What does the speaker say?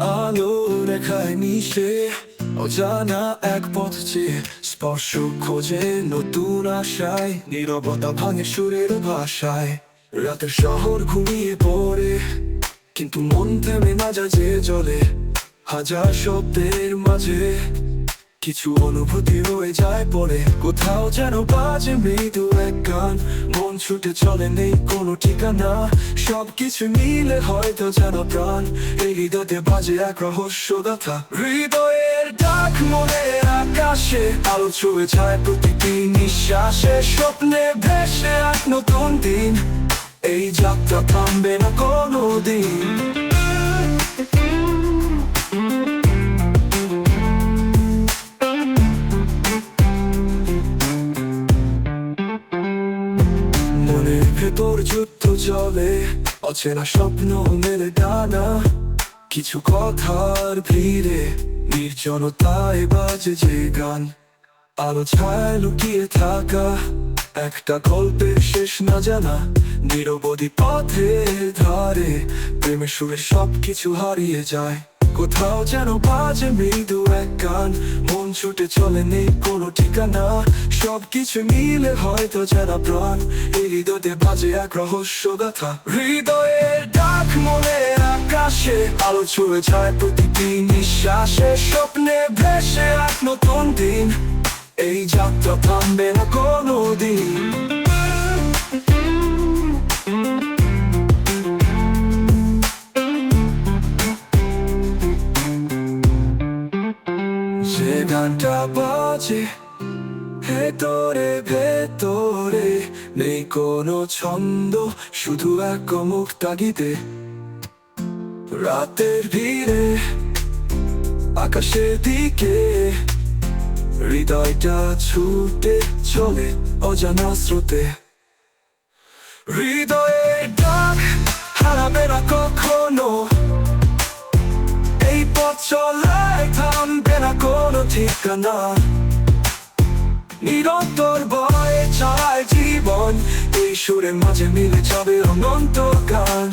দেখায়নি মিশে, অজানা এক পথ চেয়ে স্পর্শ খোঁজে নতুন আশায়, নিরবতা ভাঙে সুরের ভাষায়। রাতের শহর ঘুমিয়ে পড়ে, কিন্তু মন থেমে না যায় যে জলে, হাজার শব্দের মাঝে। কিছু অনুভূতি রয়ে যায় পরে। কোথাও যেন বাজে মৃদু এক গান। মন ছুটে চলে নেই কোনো ঠিকানা। সব কিছু মিলে হয়তো যেন প্রাণ। এই হৃদয়তে বাজে এক রহস্য গাথা হৃদয়ের ডাক মনের আকাশে আলো ছুঁয়ে যায় প্রতিটি নিঃশ্বাসে। স্বপ্নে ভেসে এক নতুন দিন। এই যাত্রা থামবে না কোনো দিন। মনের ভেতর যুদ্ধ চলে, অচেনা স্বপ্ন মেলে ডানা কিছু কথার ভিড়ে নির্জনতায় বাজে যে গান। আলো ছায় লুকিয়ে থাকা, একটা গল্পের শেষ না জানা। নিরবধি পথের ধারে প্রেমের সুরে সবকিছু হারিয়ে যায়। কোথাও যেন বাজে মৃদু এক গান। ছুটে চলে নেই কোনো ঠিকানা। সবকিছু মিলে হয়তো যারা প্রাণ, এই হৃদয়তে বাজে এক রহস্য গাথা হৃদয়ের ডাক মনের আকাশে আলো ছুঁয়ে যায় প্রতিটি নিঃশ্বাসে, স্বপ্নে ভেসে এক নতুন দিন। এই যাত্রা থামবে না কোনো দিন। যে গানটা বাজে। ভেতরে ভেতরে নেই কোনো ছন্দ, শুধু এক মুখ তাগিদে। রাতের ভিড়ে, আকাশের দিকে, হৃদয়টা ছুটে চলে অজানা স্রোতে। হৃদয়ের ডাক হারাবে না কখনো। এই পথ কোনো ঠিকানা। নিরন্তর বয়ে চায় জীবন এই সুরের মাঝে মিলে যাবে অনন্ত গান